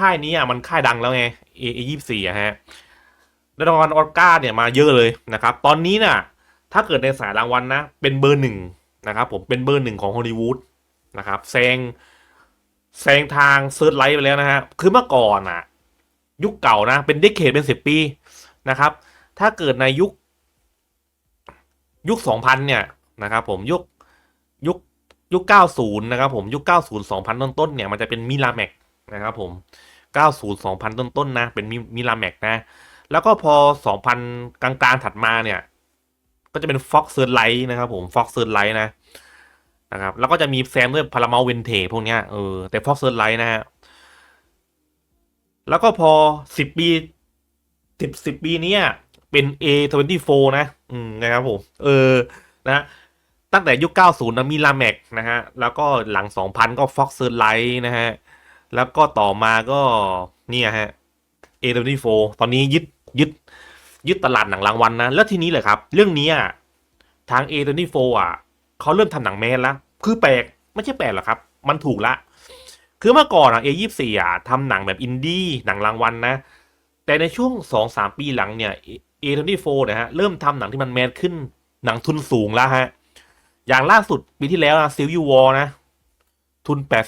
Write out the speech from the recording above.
ค่ายนี้อะมันค่ายดังแล้วไง A A ยี่สี่อะฮะได้รางวัลออสการ์เนี่ยมาเยอะเลยนะครับ ตอนนี้น่ะ ถ้าเกิดในสายรางวัลนะ เป็นเบอร์หนึ่งนะครับ ผมเป็นเบอร์หนึ่งของฮอลลีวูดนะครับแซงแซงทางเซิร์ชไลท์ไปแล้วนะฮะคือเมื่อก่อนอะ ยุคเก่านะ เป็นเดคเคดเป็นสิบปีนะครับ ถ้าเกิดในยุค ยุคสองพันเนี่ยนะครับ ผมยุคยุคยุคเก้าศูนย์นะครับผมยุคเก้าศูนย์สองพันต้นๆเนี่ย มันจะเป็นมิลาแม็ก นะครับผมเก้าศูนย์สองพันต้นๆนะ เป็นมิลาแม็กนะ แล้วก็พอสองพันกลางๆ ถัดมาเนี่ย ก็จะเป็นฟ็อกเซิร์ไลท์นะครับผมฟ็อกเซิร์ไลท์นะนะครับ แล้วก็จะมีแซมด้วยพาราเมลเวนเทพวกเนี้ยเออแต่ฟ็อกเซิร์ไลท์นะฮะ แล้วก็พอสิบปีสิบสิบปีเนี้ยเป็น A24 นะ อืมนะครับผม เออ นะตั้งแต่ยุค 90 นะมีลาแม็กนะฮะ แล้วก็หลัง 2000 ก็ Fox s e a r c h l i g h t นะฮะ แล้วก็ต่อมาก็เนี่ยฮะ A24 ตอนนี้ยึดยึดยึดตลาดหนังรางวัลนะแล้วทีนี้เลยครับ เรื่องนี้อะทาง A24 อะเขาเริ่มทำหนังแมสแล้ว คือแปลกไม่ใช่แปลกหรอกครับ มันถูกละ คือเมื่อก่อนอะ A24 อะทำหนังแบบอินดี้หนังรางวัลนะแต่ในช่วง 2-3 ปีหลังเนี่ย A24 นะฮะเริ่มทำหนังที่มันแมสขึ้นหนังทุนสูงแล้วฮะ อย่างล่าสุดปีที่แล้วนะ Civil War นะ ทุน